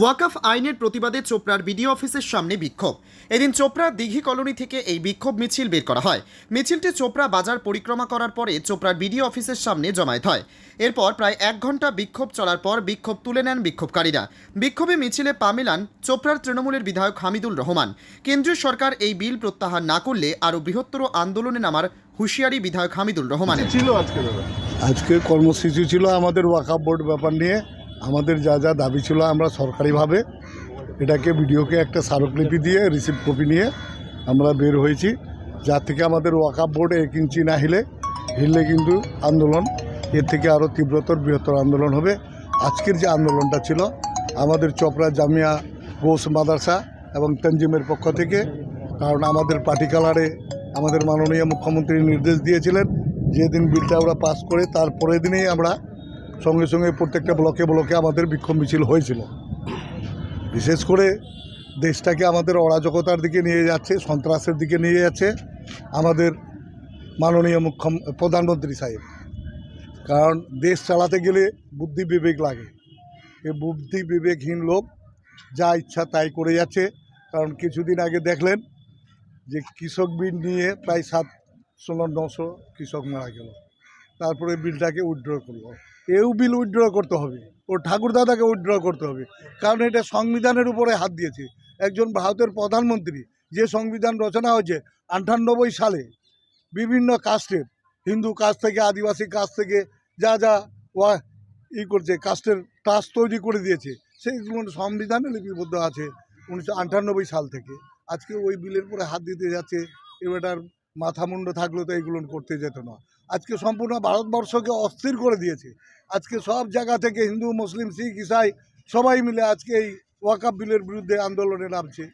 ওয়াকাফ আইনের প্রতিবাদে চোপড়ার বিডিও অফিসের সামনে বিক্ষোভ। এদিন চোপড়া দিঘি কলোনি থেকে এই বিক্ষোভ মিছিল বের করা হয়। মিছিলটি চোপড়া বাজার পরিক্রমা করার পরে চোপড়ার বিডিও অফিসের সামনে জমায়েত হয়। এরপর প্রায় এক ঘণ্টা বিক্ষোভ চলার পর বিক্ষোভ তুলে নেন বিক্ষোভকারীরা। বিক্ষোভে মিছিলে পা মেলান চোপড়ার তৃণমূলের বিধায়ক হামিদুল রহমান। কেন্দ্রীয় সরকার এই বিল প্রত্যাহার না করলে আরও বৃহত্তর আন্দোলনে নামার হুঁশিয়ারি বিধায়ক হামিদুল রহমানের। ছিল আজকে দাদা? আজকে কর্মসূচি ছিল আমাদের ওয়াকাপ বোর্ড ব্যাপার নিয়ে। আমাদের যা যা দাবি ছিল আমরা সরকারিভাবে এটাকে ভিডিওকে একটা স্মারকলিপি দিয়ে রিসিভ কপি নিয়ে আমরা বের হয়েছি। যার থেকে আমাদের ওয়াকাপ বোর্ড এক ইঞ্চি না হিলে, হিললে কিন্তু আন্দোলন, এর থেকে আরও তীব্রতর বৃহত্তর আন্দোলন হবে। আজকের যে আন্দোলনটা ছিল, আমাদের চপড়া জামিয়া গোস মাদ্রাসা এবং তঞ্জিমের পক্ষ থেকে, কারণ আমাদের পার্টি কালারে আমাদের মাননীয় মুখ্যমন্ত্রী নির্দেশ দিয়েছিলেন, যেদিন বিলটা আমরা পাস করে তার পরের দিনেই আমরা সঙ্গে সঙ্গে প্রত্যেকটা ব্লকে ব্লকে আমাদের বিক্ষোভ মিছিল হয়েছিল। বিশেষ করে দেশটাকে আমাদের অরাজকতার দিকে নিয়ে যাচ্ছে, সন্ত্রাসের দিকে নিয়ে যাচ্ছে আমাদের মাননীয় মুখ্য প্রধানমন্ত্রী সাহেব। কারণ দেশ চালাতে গেলে বুদ্ধি বিবেক লাগে। এই বুদ্ধি বিবেকহীন লোক যা ইচ্ছা তাই করে যাচ্ছে। কারণ কিছুদিন আগে দেখলেন যে কৃষক বিল নিয়ে প্রায় সাতশো না নশো কৃষক মারা গেল। তারপরে বিলটাকে উইথড্র করল। এও বিল উইথড্র করতে হবে। ও ঠাকুরদাদাকে উইথড্র করতে হবে। কারণ এটা সংবিধানের উপরে হাত দিয়েছে। একজন ভারতের প্রধানমন্ত্রী, যে সংবিধান রচনা হয়েছে আটানব্বই সালে, বিভিন্ন কাস্টের হিন্দু কাস্ট থেকে, আদিবাসী কাস্ট থেকে, যা যা ওয়া ই করছে কাস্টের ট্রাস্ট তৈরি করে দিয়েছে সেইগুলো সংবিধানে লিপিবদ্ধ আছে উনিশশো আটানব্বই সাল থেকে। আজকে ওই বিলের পরে হাত দিতে যাচ্ছে এবারটার মাথা মুন্ড থাকলে তো এইগুলো করতে যেত না। আজকে সম্পূর্ণ ভারতবর্ষকে অস্থির করে দিয়েছে। আজকে সব জায়গা থেকে হিন্দু, মুসলিম, শিখ, ইসাই সবাই মিলে আজকে এই ওয়াকাব বিলের বিরুদ্ধে আন্দোলনে নামছে।